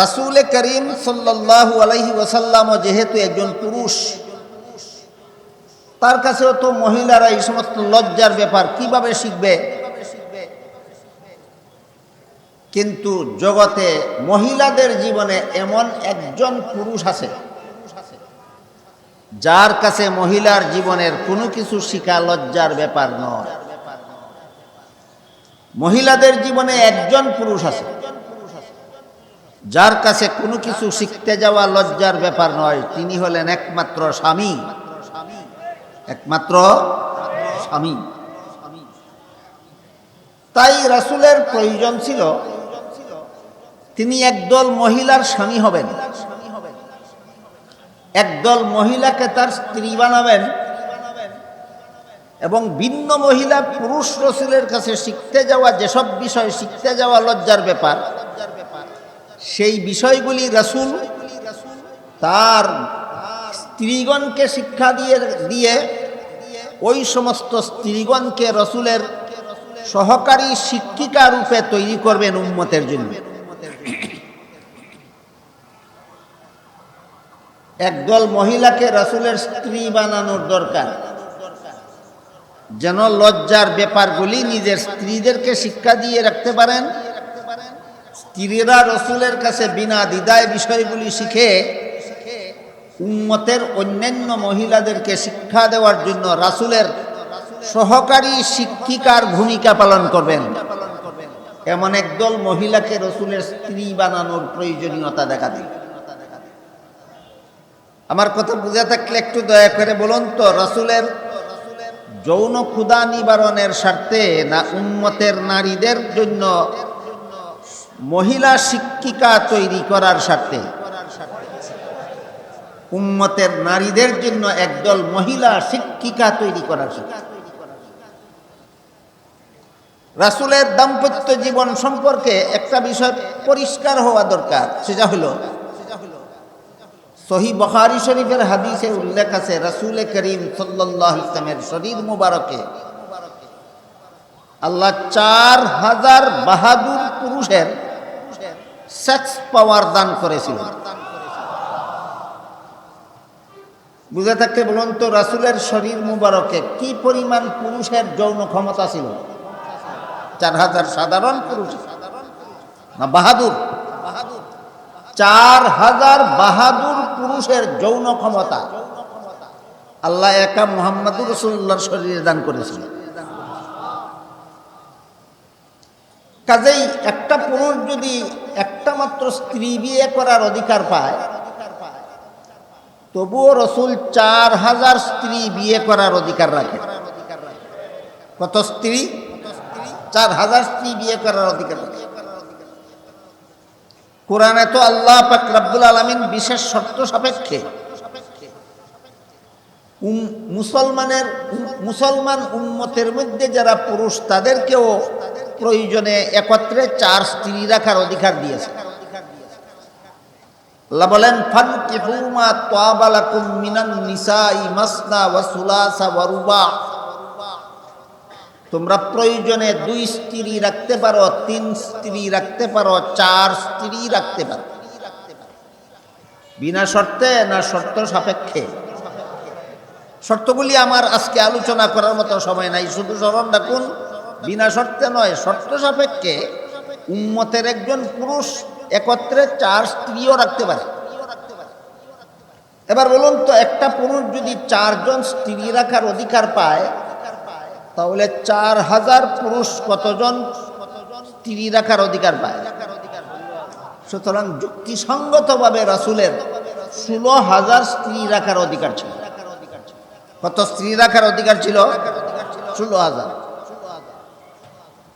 রাসুল করিম সাল্লাল্লাহু আলাইহি ওয়াসাল্লাম যেহেতু একজন পুরুষ, তার কাছেও তো মহিলারা এই সমস্ত লজ্জার ব্যাপার, কীভাবে শিখবে? কিন্তু জগতে মহিলাদের জীবনে এমন একজন পুরুষ আছে, যার কাছে মহিলার জীবনের কোনো কিছু শিখা লজ্জার ব্যাপার নয়। মহিলাদের জীবনে একজন পুরুষ আছে। যার কাছে কোনো কিছু শিখতে যাওয়া লজ্জার ব্যাপার নয়, তিনি হলেন একমাত্র স্বামী। একমাত্র স্বামী। তাই রাসুলের প্রয়োজন ছিল, তিনি একদল মহিলার স্বামী হবেন। একদল মহিলাকে তার স্ত্রী বানাবেন এবং ভিন্ন মহিলা পুরুষ রসুলের কাছে শিখতে যাওয়া, যেসব বিষয় শিখতে যাওয়া লজ্জার ব্যাপার সেই বিষয়গুলি রাসুল তার স্ত্রীগণকে শিক্ষা দিয়ে দিয়ে ওই সমস্ত স্ত্রীগণকে রসুলের সহকারী শিক্ষিকা রূপে তৈরি করবেন উম্মতের জন্য। একদল মহিলাকে রাসুলের স্ত্রী বানানোর দরকার। যেন লজ্জার ব্যাপারগুলি নিজের স্ত্রীদেরকে শিক্ষা দিয়ে রাখতে পারেন। স্ত্রীরা রসুলের কাছে বিনা দ্বিধায় বিষয়গুলি শিখে উম্মতের অন্যান্য মহিলাদেরকে শিক্ষা দেওয়ার জন্য রাসুলের সহকারী শিক্ষিকার ভূমিকা পালন করবেন। এমন একদল মহিলাকে রসুলের স্ত্রী বানানোর প্রয়োজনীয়তা দেখা দিল। আমার কথা বুঝে থাকলে একটু দয়া করে বলুন তো, রসুলের যৌন ক্ষুদা নিবারণের স্বার্থে না উন্মতের নারীদের জন্য মহিলা শিক্ষিকা তৈরি করার স্বার্থে উম্মতের নারীদের জন্য একদল মহিলা শিক্ষিকা তৈরি করার রাসুলের দাম্পত্য জীবন সম্পর্কে একটা বিষয় পরিষ্কার হওয়া দরকার, সেটা হলো, সহি বখারি শরীফের হাদিসে উল্লেখ আছে, রাসুল করিম সাল্লাহ ইসলামের শরীর মুবারকে। আল্লাহ চার হাজার বাহাদুর পুরুষের সেক্স পাওয়ার দান করেছিল। বুঝে থাকতে বলুন তো, রাসুলের শরীর মুবারকে কি পরিমাণ পুরুষের যৌন ক্ষমতা ছিল? চার হাজার সাধারণ পুরুষ। না, বাহাদুর। চার হাজার বাহাদুর পুরুষের যৌন ক্ষমতা। আল্লাহ একা মোহাম্মদুর রসুল্লাহর শরীরে দান করেছিল। কাজেই একটা পুরুষ যদি একটা মাত্র স্ত্রী বিয়ে করার অধিকার পায়, তবুও রসুল চার হাজার স্ত্রী বিয়ে করার অধিকার রাখে। কত স্ত্রী? চার হাজার স্ত্রী বিয়ে করার অধিকার রাখে। কোরআনে তো আল্লাহ পাক রাব্বুল আলমিন বিশেষ শর্ত সাপেক্ষে মুসলমানের, মুসলমান উন্মতের মধ্যে যারা পুরুষ, তাদেরকেও প্রয়োজনে একত্রে চার স্ত্রী রাখার অধিকার দিয়েছে। আল্লাহ বলেন ফান কিহুমা তোয়াবালাকুম মিনান নিসাই মাসনা ওয়া সুলাসা ওয়া রুবা। তোমরা প্রয়োজনে দুই স্ত্রী রাখতে পারো, তিন স্ত্রী রাখতে পারো, চার স্ত্রী রাখতে পারো। বিনা শর্তে না শর্ত সাপেক্ষে। শর্তগুলি আমার আজকে আলোচনা করার মতো সময় নাই। শুধু স্মরণ রাখুন বিনা শর্তে নয়, শর্ত সাপেক্ষে উম্মতের একজন পুরুষ একত্রে চার স্ত্রীও রাখতে পারে। এবার বলুন তো, একটা পুরুষ যদি চারজন স্ত্রী রাখার অধিকার পায়, তাহলে চার হাজার পুরুষ কতজন স্ত্রী রাখার অধিকার পায়? সুতরাং যুক্তিসঙ্গতভাবে রাসুলের ষোলো হাজার স্ত্রী রাখার অধিকার ছিল। কত স্ত্রী রাখার অধিকার ছিল? ষোলো হাজার।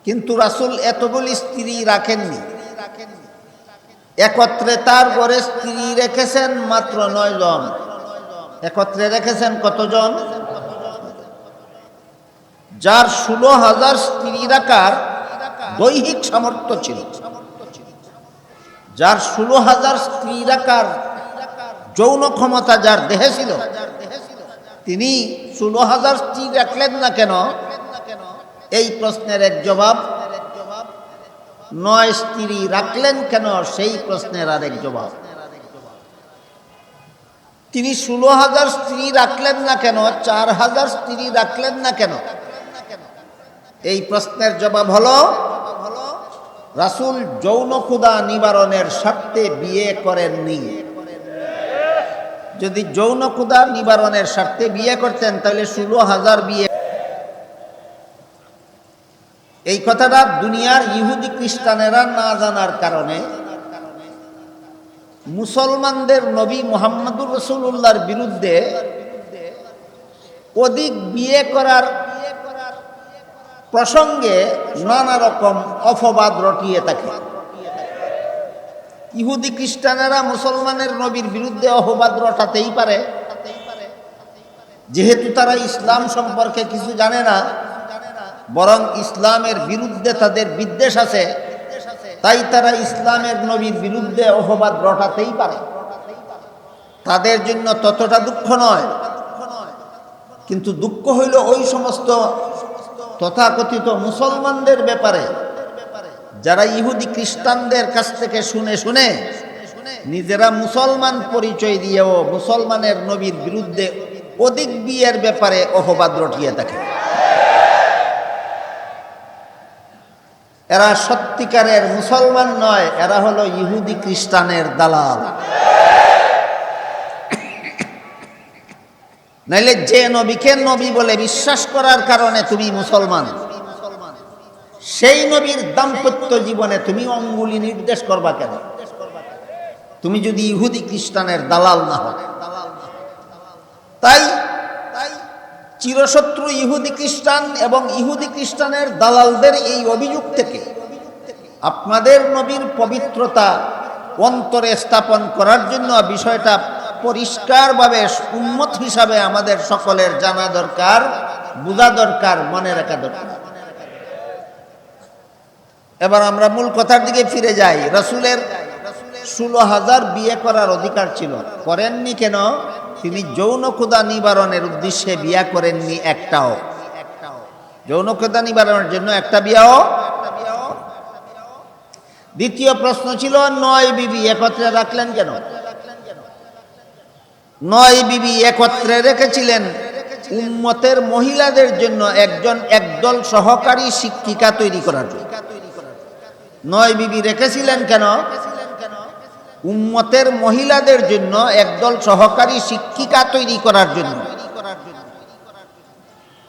কিন্তু রাসুল এতগুলি স্ত্রী রাখেননি। একত্রে তার ঘরে স্ত্রী রেখেছেন মাত্র নয় জন। একত্রে রেখেছেন কতজন? যার ষোলো হাজার স্ত্রী রাখার দৈহিক সামর্থ্য ছিল। যার ষোলো হাজার স্ত্রী রাখার যৌন ক্ষমতা যার দেহে ছিল, তিনি ষোলো হাজার স্ত্রী রাখলেন না কেন? এই প্রশ্নের এক জবাব। নয় স্ত্রী রাখলেন কেন? সেই প্রশ্নের আরেক জবাব। তিনি ষোলো হাজার স্ত্রী রাখলেন না কেন? চার হাজার স্ত্রী রাখলেন না কেন? এই প্রশ্নের জবাব হলো, রাসূল যৌন ক্ষুদা নিবারণের স্বার্থে বিয়ে করেননি। যদি যৌন ক্ষুদা নিবারণের স্বার্থে বিয়ে করতেন, তাহলে ষোলো হাজার বিয়ে এই কথাটা দুনিয়ার ইহুদি খ্রিস্টানেরা না জানার কারণে মুসলমানদের নবী মোহাম্মদুর রসুল্লাহর বিরুদ্ধে অধিক বিয়ে করার প্রসঙ্গে নানা রকম অপবাদ রটিয়ে থাকে। ইহুদি খ্রিস্টানেরা মুসলমানের নবীর বিরুদ্ধে অপবাদ রটাতেই পারে। যেহেতু তারা ইসলাম সম্পর্কে কিছু জানে না বরং ইসলামের বিরুদ্ধে তাদের বিদ্বেষ আছে, তাই তারা ইসলামের নবীর বিরুদ্ধে অপবাদ রটাতেই পারে। তাদের জন্য ততটা দুঃখ নয়, কিন্তু দুঃখ হইল ওই সমস্ত তথাকথিত মুসলমানদের ব্যাপারে, যারা ইহুদি খ্রিস্টানদের কাছ থেকে শুনে শুনে নিজেরা মুসলমান পরিচয় দিয়েও মুসলমানের নবীর বিরুদ্ধে অধিক বিয়ের ব্যাপারে অপবাদ রটিয়ে থাকে। এরা সত্যিকারের মুসলমান নয়, এরা হলো ইহুদি খ্রিস্টানের দালাল। নাইলে যে নবীকে নবী বলে বিশ্বাস করার কারণে তুমি মুসলমান। সেই নবীর দাম্পত্য জীবনে তুমি অঙ্গুলি নির্দেশ করবা কেন? তুমি যদি ইহুদি খ্রিস্টানের দালাল না তাই তাই চিরশত্রু ইহুদি খ্রিস্টান এবং ইহুদি খ্রিস্টানের দালালদের এই অভিযোগ থেকে আপনাদের নবীর পবিত্রতা অন্তরে স্থাপন করার জন্য বিষয়টা পরিষ্কারভাবে উন্মত হিসাবে আমাদের সকলের জানা দরকার, বোঝা দরকার, মনে রাখা দরকার। এবার আমরা মূল কথার দিকে ফিরে যাই। রসুলের ষোলো হাজার বিয়ে করার অধিকার ছিল। করেননি কেন? তিনি যৌন ক্ষুদা নিবারণের উদ্দেশ্যে বিয়া করেননি একটাও। যৌন ক্ষুদা নিবারণের জন্য একটা বিয়াও? দ্বিতীয় প্রশ্ন ছিল, নয় বিবি একত্রে রাখলেন কেন? নয় বিবি একত্রে রেখেছিলেন। উম্মতের মহিলাদের জন্য একজন একদল সহকারী শিক্ষিকা তৈরি করার জন্য। নয় বিবি রেখেছিলেন কেন? উম্মতের মহিলাদের জন্য একদল সহকারী শিক্ষিকা তৈরি করার জন্য।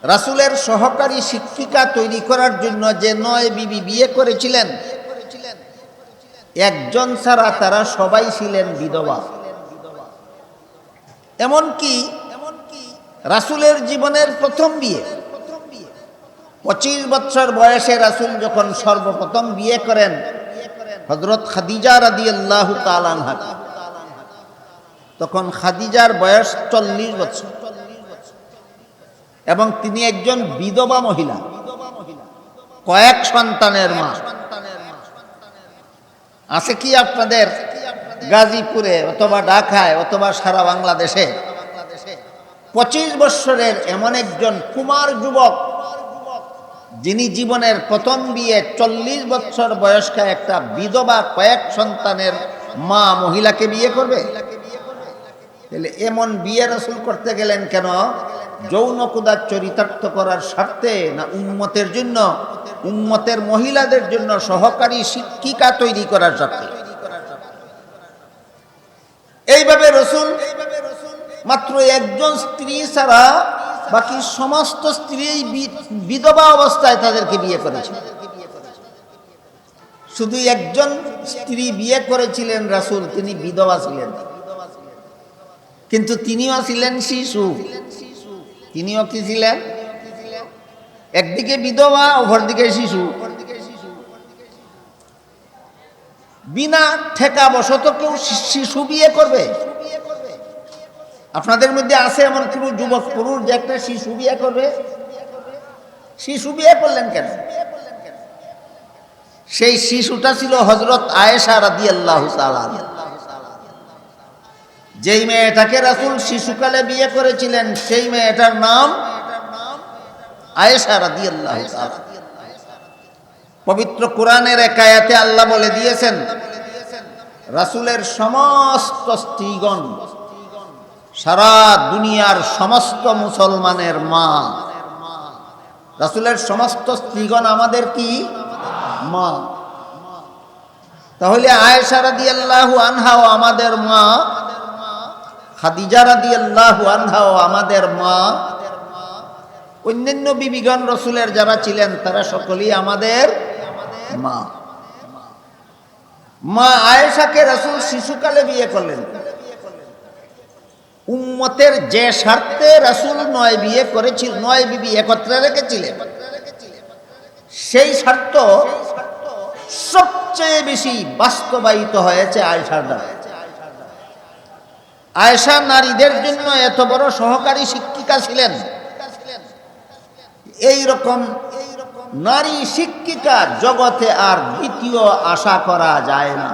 রাসুলের সহকারী শিক্ষিকা তৈরি করার জন্য যে নয় বিবি বিয়ে করেছিলেন, একজন ছাড়া তারা সবাই ছিলেন বিধবা। এমনকি রাসুলের জীবনের প্রথম বিয়ে, পঁচিশ বছর বয়সে রাসুল যখন সর্বপ্রথম বিয়ে করেন হজরত খাদিজা রাদি আল্লাহ তালানহা তখন খাদিজার বয়স চল্লিশ বছর। এবং তিনি একজন বিধবা মহিলা। কয়েক সন্তানের মা। আছে কি আপনাদের? গাজীপুরে অথবা ঢাকায় অথবা সারা বাংলাদেশে। পঁচিশ বৎসরের এমন একজন কুমার যুবক যিনি জীবনের প্রথম বিয়ে চল্লিশ বছর বয়স্কা একটা বিধবা কয়েক সন্তানের মা মহিলাকে বিয়ে করবে? তাহলে এমন বিয়ে রসুল করতে গেলেন কেন? যৌন কুদার চরিতার্থ করার স্বার্থে না উন্মতের জন্য? উন্মতের মহিলাদের জন্য সহকারী শিক্ষিকা তৈরি করার স্বার্থে। এইভাবে রসুল মাত্র একজন স্ত্রী ছাড়া বাকি সমস্ত স্ত্রী বিধবা অবস্থায় তাদেরকে বিয়ে করেছে। শুধু একজন স্ত্রী বিয়ে করেছিলেন রাসুল, তিনি বিধবা ছিলেন। কিন্তু তিনিও ছিলেন শিশু। তিনিও কি ছিলেন? একদিকে বিধবা, অপরদিকে শিশু। বিনা ঠেকা বশত কেউ শিশু বিয়ে করবে? আপনাদের মধ্যে আছে এমন কোনো যুবক পুরুষ যে একটা শিশু বিয়ে করবে? শিশু বিয়ে করলেন কেন? সেই শিশুটা ছিল হজরত আয়েশা রাদি আল্লাহ যেই মেয়েটাকে রাসুল শিশুকালে বিয়ে করেছিলেন, সেই মেয়েটার নাম আয়েশা রাদি আল্লাহ পবিত্র কোরআনের একায়াতে আল্লাহ বলে দিয়েছেন, রাসুলের সমস্ত স্ত্রীগণ সারা দুনিয়ার সমস্ত মুসলমানের মা। রাসুলের সমস্ত স্ত্রীগণ আমাদের কি? মা। তাহলে আয়েশা রাদি আল্লাহু আনহাও আমাদের মা, খাদিজা রাদি আল্লাহু আনহাও আমাদের মা। অন্যান্য বিবিগণ রসুলের যারা ছিলেন, তারা সকলেই আমাদের মা। মা আয়েশাকে রসুল শিশুকালে বিয়ে করলেন। উম্মতের যে স্বার্থে রসুল নয় বিয়ে করেছিল, নয় বিবি একত্রে রেখেছিলেন, সেই স্বার্থ সবচেয়ে বেশি বাস্তবায়িত হয়েছে আয়েশার দ্বারা। আয়েশা নারীদের জন্য এত বড় সহকারী শিক্ষিকা ছিলেন। এই রকম নারী শিক্ষিকা জগতে আর দ্বিতীয় আশা করা যায় না।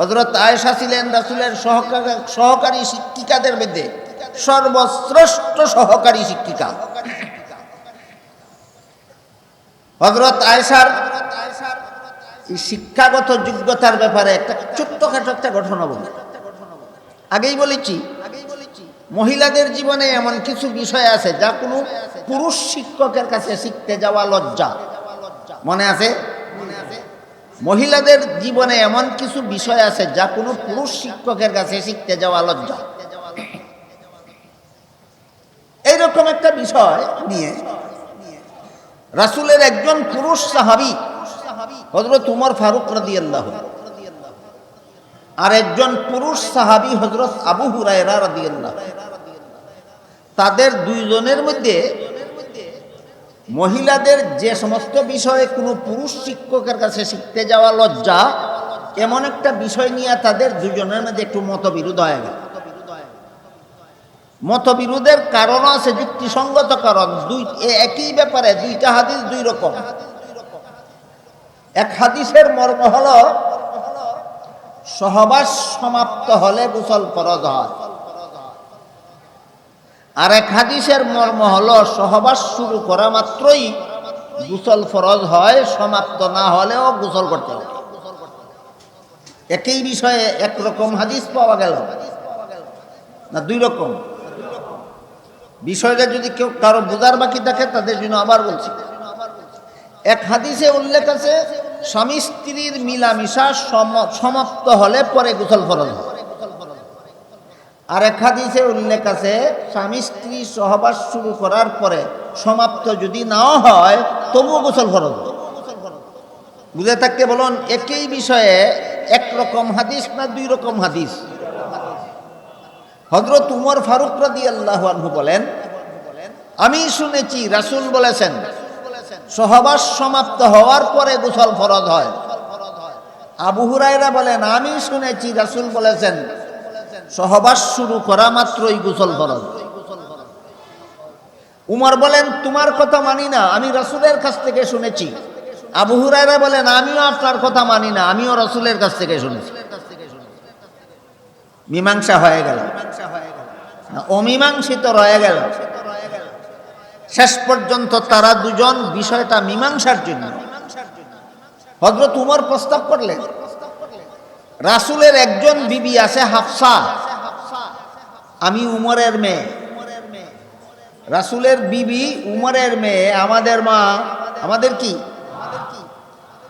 হজরত আয়েশা ছিলেন রাসুলের সহকারী শিক্ষিকাদের মধ্যে সর্বশ্রেষ্ঠ সহকারী শিক্ষিকা। হজরত আয়েশার শিক্ষাগত যোগ্যতার ব্যাপারে একটা ছোট্টখাটো একটা ঘটনা বলি। আগেই বলেছি, মহিলাদের জীবনে এমন কিছু বিষয় আছে যা কোনো পুরুষ শিক্ষকের কাছে শিখতে যাওয়া লজ্জা। মনে আছে? মহিলাদের জীবনে এমন কিছু বিষয় আছে যা কোনো পুরুষ শিক্ষকের কাছে শিখতে যাওয়া লজ্জা। এইরকম একটা বিষয় নিয়ে রাসুলের একজন পুরুষ সাহাবি হজরত উমর ফারুক রাদি আল্লাহ আর একজন পুরুষ সাহাবি হজরত আবু হুরায়রা রাদি আল্লাহ তাদের দুইজনের মধ্যে মহিলাদের যে সমস্ত বিষয়ে কোনো পুরুষ শিক্ষকের কাছে শিখতে যাওয়া লজ্জা, এমন একটা বিষয় নিয়ে তাদের দুজনের মধ্যে একটু মতবিরোধ হয়ে গেল। মতবিরোধের কারণ আছে যুক্তিসঙ্গত কারণ। দুই একই ব্যাপারে দুইটা হাদিস দুই রকম। এক হাদিসের মর্ম হল, সহবাস সমাপ্ত হলে গোসল ফরজ হয়। আর এক হাদিসের মর্ম হল, সহবাস শুরু করা মাত্রই গোসল ফরজ হয়, সমাপ্ত না হলেও গুসল করতে হবে। একই বিষয়ে একরকম হাদিস পাওয়া গেল। না, দুই রকম। বিষয়টা যদি কেউ কারও বোঝার বাকি থাকে, তাদের জন্য আবার বলছি। এক হাদিসে উল্লেখ আছে, স্বামী স্ত্রীর মিলামিশা সমাপ্ত হলে পরে গোসল ফরজ আর এক হাদিসে উল্লেখ আছে, স্বামী স্ত্রী সহবাস শুরু করার পরে সমাপ্ত যদি নাও হয়, তবুও গোসল ফরজ। বুঝে থাকতে বলুন, একই বিষয়ে একরকম হাদিস না দুই রকম হাদিস? হজরত উমর ফারুক রাদি আল্লাহ বলেন, আমি শুনেছি রাসুল বলেছেন, সহবাস সমাপ্ত হওয়ার পরে গোসল ফরজ হয়। আবু হুরাইরা বলেন, আমি শুনেছি রাসুল বলেছেন সহবাস শুরু করা মাত্রই গোসল ফরজ উমর বলেন, তোমার কথা মানি না, আমি রসুলের কাছ থেকে শুনেছি। আবু হুরাইরা বলেন, আমিও আপনার কথা মানি না, আমিও রসুলের কাছ থেকে শুনেছি। মীমাংসা হয়ে গেল। অমীমাংসিত রয়ে গেল। শেষ পর্যন্ত তারা দুজন বিষয়টা মীমাংসার জন্য। হজরত উমর প্রস্তাব করলেন রাসুলের একজন বিবি আছে হাফসা। আমি উমরের মেয়ে। রাসুলের বিবি উমরের মেয়ে, আমাদের মা, আমাদের কি?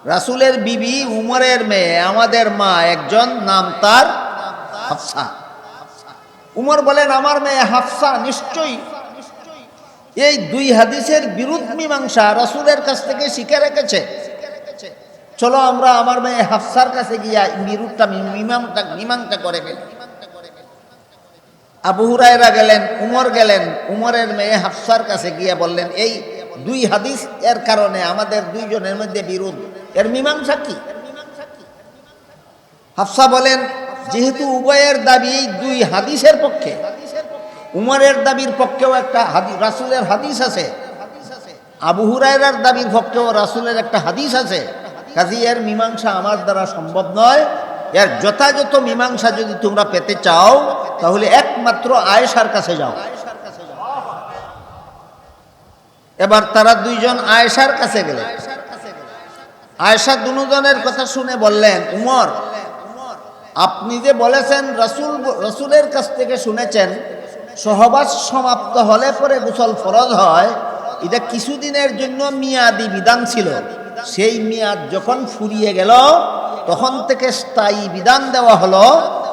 রাসুলের বিবি উমরের মেয়ে, আমাদের মা, একজন নাম তার হাফসা। উমর বলেন, আমার মেয়ে হাফসা, নিশ্চয়ই। এই দুই হাদিসের বিরুদ্ধ মীমাংসা রাসুলের কাছ থেকে শিখে রেখেছে। চলো আমরা আমার মেয়ে হাফসার কাছে গিয়া বিরুদ্ধটা মীমাংসা মীমাংসা করে ফেলি। আবু গেলেন, উমর গেলেন, উমরের মেয়ে হাফসার কাছে গিয়া বললেন, এই দুই হাদিস, এর কারণে আমাদের দুইজনের মধ্যে বিরোধ। এর মীমাংসা কি? হাফসা বলেন, যেহেতু উভয়ের দাবি এই দুই হাদিসের পক্ষে, উমরের দাবির পক্ষেও একটা হাদিস রাসুলের হাদিস আছে। আবু হুরায়রার দাবির পক্ষেও রাসুলের একটা হাদিস আছে। কাজী এর মীমাংসা আমার দ্বারা সম্ভব নয়। এর যথাযথ মীমাংসা যদি তোমরা পেতে চাও, তাহলে একমাত্র আয়েশার কাছে যাও। এবার তারা দুইজন আয়েশার কাছে গেলে। আয়সা দুজনের কথা শুনে বললেন, উমর, আপনি যে বলেছেন রসুল রসুলের কাছ থেকে শুনেছেন, সহবাস সমাপ্ত হলে পরে গোসল ফরজ হয়, এটা কিছুদিনের জন্য মিয়াদি বিধান ছিল। সেই মিয়াদ যখন ফুরিয়ে গেল, তখন থেকে স্থায়ী বিধান দেওয়া হলো,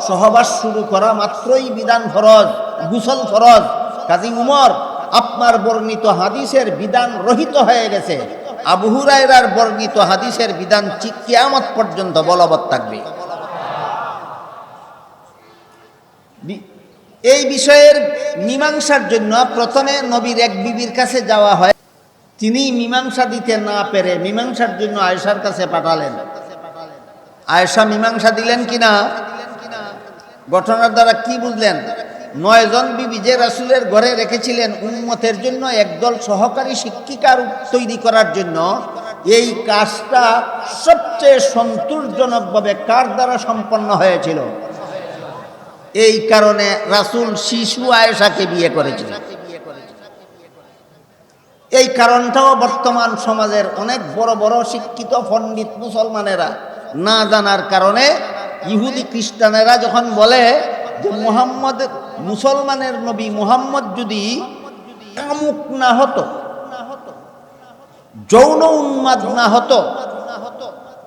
সহবাস শুরু করা মাত্রই বিধান ফরজ, গুসল ফরজ। কাজী উমর, আপনার বর্ণিত হাদিসের বিধান রহিত হয়ে গেছে। আবু হুরায়রার বর্ণিত হাদিসের বিধান চি- কিয়ামত পর্যন্ত বলবৎ থাকবে। এই বিষয়ের মীমাংসার জন্য প্রথমে নবীর এক বিবির কাছে যাওয়া হয়। তিনি মীমাংসা দিতে না পেরে মীমাংসার জন্য আয়েশার কাছে পাঠালেন। আয়েশা মীমাংসা দিলেন কিনা? ঘটনার দ্বারা কি বুঝলেন? নয়জন বিবি যে রাসুলের ঘরে রেখেছিলেন উন্মতের জন্য একদল সহকারী শিক্ষিকার তৈরি করার জন্য, এই কাজটা সবচেয়ে সন্তোষজনকভাবে কার দ্বারা সম্পন্ন হয়েছিল? এই কারণে রাসুল শিশু আয়েশাকে বিয়ে করেছিলেন। এই কারণটাও বর্তমান সমাজের অনেক বড় বড় শিক্ষিত পণ্ডিত মুসলমানেরা না জানার কারণে ইহুদি খ্রিস্টানেরা যখন বলে যে মুহাম্মদ মুসলমানের নবী মুহাম্মদ যদি কামুক না হতো, যৌন উন্মাদ না হতো,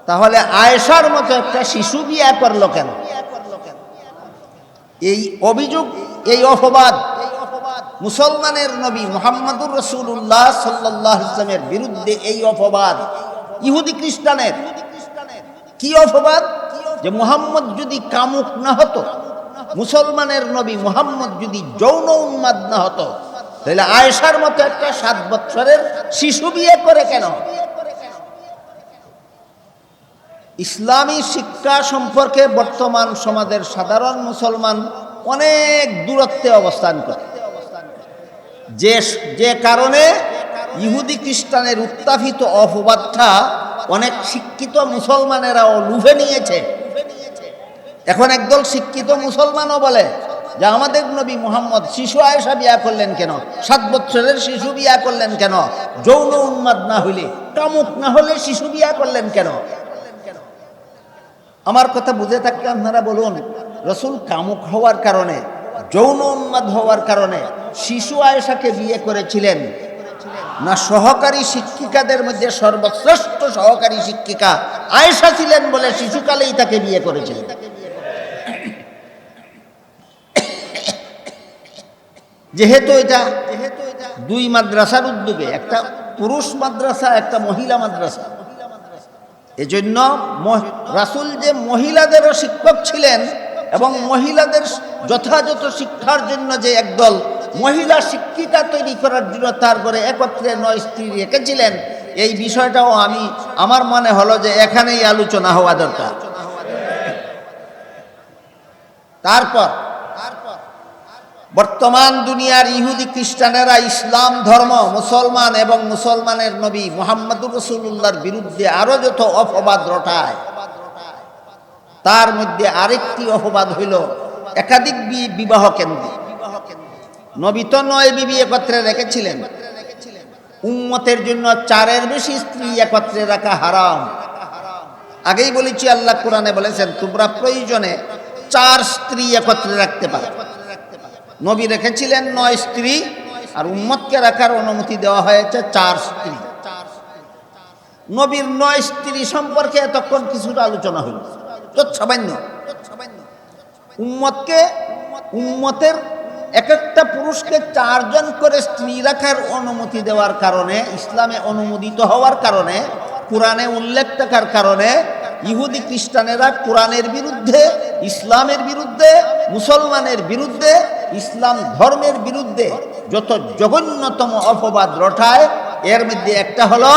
তাহলে আয়েশার মতো একটা শিশু বিয়ে করল কেন? এই অভিযোগ, এই অপবাদ মুসলমানের নবী মোহাম্মদুর রসুল্লাহ সাল্লাহ ইসলামের বিরুদ্ধে এই অপবাদ। ইহুদি খ্রিস্টানের। কি অপবাদ? যে মুহাম্মদ যদি কামুক না হতো, মুসলমানের নবী মুহাম্মদ যদি যৌন উন্মাদ না হতো, তাহলে আয়েশার মতো একটা সাত বছরের শিশু বিয়ে করে কেন? ইসলামী শিক্ষা সম্পর্কে বর্তমান সমাজের সাধারণ মুসলমান অনেক দূরত্বে অবস্থান করে। যে যে কারণে ইহুদি খ্রিস্টানের উত্থাপিত অপবাদটা অনেক শিক্ষিত মুসলমানেরাও লুভে নিয়েছে। এখন একদল শিক্ষিত মুসলমানও বলে যে আমাদের নবী মোহাম্মদ শিশু আয়েশা বিয়া করলেন কেন? সাত বছরের শিশু বিয়া করলেন কেন? যৌন উন্মাদ না হইলে, কামুক না হলে শিশু বিয়া করলেন কেন? আমার কথা বুঝে থাকলে আপনারা বলুন, রসুল কামুক হওয়ার কারণে, যৌন উন্মাদ হওয়ার কারণে শিশু আয়েশাকে বিয়ে করেছিলেন। না সহকারী শিক্ষিকাদের মধ্যে সর্বশ্রেষ্ঠ সহকারী শিক্ষিকা আয়েশা ছিলেন বলে শিশুকালেই তাকে বিয়ে করেছিলেন। যেহেতু এটা দুই মাদ্রাসার উদ্যোগে, একটা পুরুষ মাদ্রাসা, একটা মহিলা মাদ্রাসা। এজন্য রাসূল যে মহিলাদেরও শিক্ষক ছিলেন এবং মহিলাদের যথাযথ শিক্ষার জন্য যে একদল মহিলা শিক্ষিকা তৈরি করার জন্য তার করে একত্রে নয় স্ত্রী রেখেছিলেন। এই বিষয়টাও আমি, আমার মনে হলো যে এখানেই আলোচনা হওয়া দরকার। তারপর, বর্তমান দুনিয়ার ইহুদি খ্রিস্টানেরা ইসলাম, ধর্ম, মুসলমান এবং মুসলমানের নবী মোহাম্মদুর রসুল্লাহর বিরুদ্ধে আরও যত অপবাদ রটায়, তার মধ্যে আরেকটি অপবাদ হইল একাধিক বিবাহ কেন্দ্র নবী তো নয় বিবি একত্রে রেখেছিলেন। উম্মতের জন্য চারের বেশি স্ত্রী একত্রে রাখা হারাম। আগেই বলেছি, আল্লাহ কোরআনে বলেছেন, তোমরা প্রয়োজনে চার স্ত্রী একত্রে রাখতে পারো। নবী রেখেছিলেন নয় স্ত্রী, আর উম্মতকে রাখার অনুমতি দেওয়া হয়েছে চার স্ত্রী। নবীর নয় স্ত্রী সম্পর্কে এতক্ষণ কিছুটা আলোচনা হইল তো সামান্য। উম্মতকে, উম্মতের এক একটা পুরুষকে চারজন করে স্ত্রী রাখার অনুমতি দেওয়ার কারণে, ইসলামে অনুমোদিত হওয়ার কারণে, কোরআনে উল্লেখ থাকার কারণে, ইহুদি খ্রিস্টানেরা কোরআনের বিরুদ্ধে, ইসলামের বিরুদ্ধে, মুসলমানের বিরুদ্ধে, ইসলাম ধর্মের বিরুদ্ধে যত জঘন্যতম অপবাদ রটায়, এর মধ্যে একটা হলো